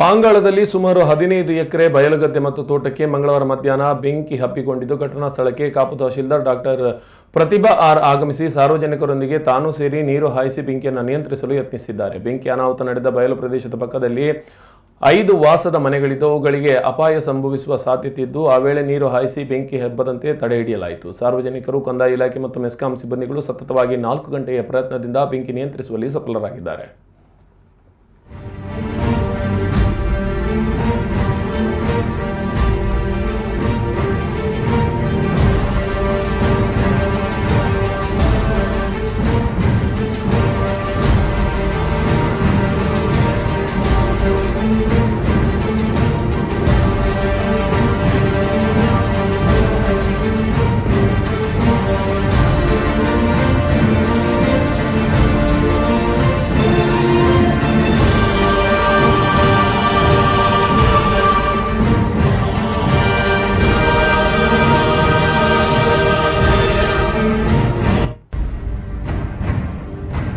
ಪಾಂಗಾಳದಲ್ಲಿ ಸುಮಾರು ಹದಿನೈದು ಎಕರೆ ಬಯಲುಗದ್ದೆ ಮತ್ತು ತೋಟಕ್ಕೆ ಮಂಗಳವಾರ ಮಧ್ಯಾಹ್ನ ಬೆಂಕಿ ಹಪ್ಪಿಕೊಂಡಿದ್ದು ಘಟನಾ ಸ್ಥಳಕ್ಕೆ ಕಾಪು ತಹಶೀಲ್ದಾರ್ ಡಾಕ್ಟರ್ ಪ್ರತಿಭಾ ಆರ್ ಆಗಮಿಸಿ ಸಾರ್ವಜನಿಕರೊಂದಿಗೆ ತಾನು ಸೇರಿ ನೀರು ಹಾಯಿಸಿ ಬೆಂಕಿಯನ್ನು ನಿಯಂತ್ರಿಸಲು ಯತ್ನಿಸಿದ್ದಾರೆ. ಬೆಂಕಿ ಅನಾಹುತ ನಡೆದ ಬಯಲು ಪ್ರದೇಶದ ಪಕ್ಕದಲ್ಲಿ ಐದು ವಾಸದ ಮನೆಗಳಿದ್ದು, ಅವುಗಳಿಗೆ ಅಪಾಯ ಸಂಭವಿಸುವ ಸಾಧ್ಯತೆ ಇದ್ದು, ಆ ವೇಳೆ ನೀರು ಹಾಯಿಸಿ ಬೆಂಕಿ ಹಬ್ಬದಂತೆ ತಡೆ ಹಿಡಿಯಲಾಯಿತು. ಸಾರ್ವಜನಿಕರು, ಕಂದಾಯ ಇಲಾಖೆ ಮತ್ತು ಮೆಸ್ಕಾಂ ಸಿಬ್ಬಂದಿಗಳು ಸತತವಾಗಿ ನಾಲ್ಕು ಗಂಟೆಯ ಪ್ರಯತ್ನದಿಂದ ಬೆಂಕಿ ನಿಯಂತ್ರಿಸುವಲ್ಲಿ ಸಫಲರಾಗಿದ್ದಾರೆ.